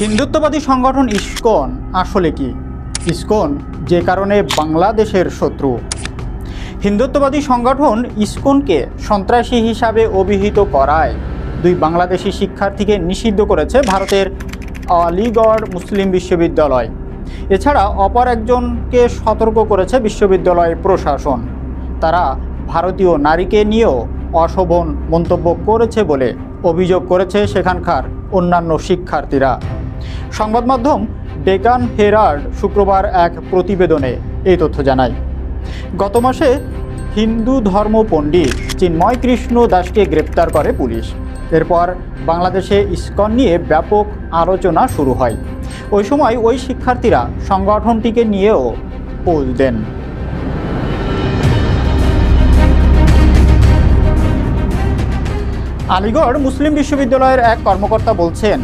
হিন্দুত্ববাদী সংগঠন ইস্কন আসলে কি? ইস্কন, যে কারণে বাংলাদেশের শত্রু। হিন্দুত্ববাদী সংগঠন ইস্কনকে সন্ত্রাসী হিসাবে অভিহিত করায়। দুই বাংলাদেশি শিক্ষার্থীকে নিষিদ্ধ করেছে ভারতের আলিগড় মুসলিম বিশ্ববিদ্যালয়। এছাড়া অপর একজনকে সতর্ক করেছে বিশ্ববিদ্যালয় প্রশাসন। তারা ভারতীয় নারীকে নিয়েও অশোভন মন্তব্য করেছে বলে অভিযোগ করেছে সেখানকার অন্যান্য শিক্ষার্থীরা। সংবাদ মাধ্যম ডেকান হেরাল্ড শুক্রবার এক প্রতিবেদনে এই তথ্য জানায়। গত মাসে হিন্দু ধর্ম পণ্ডিত চিন্ময় কৃষ্ণ দাসকে গ্রেপ্তার করে পুলিশ। এরপর বাংলাদেশে ইসকন নিয়ে ব্যাপক আলোচনা শুরু হয়। ওই সময় ওই শিক্ষার্থীরা সংগঠনটিকে নিয়েও পোজ দেন। আলিগড় মুসলিম বিশ্ববিদ্যালয়ের এক কর্মকর্তা বলছেন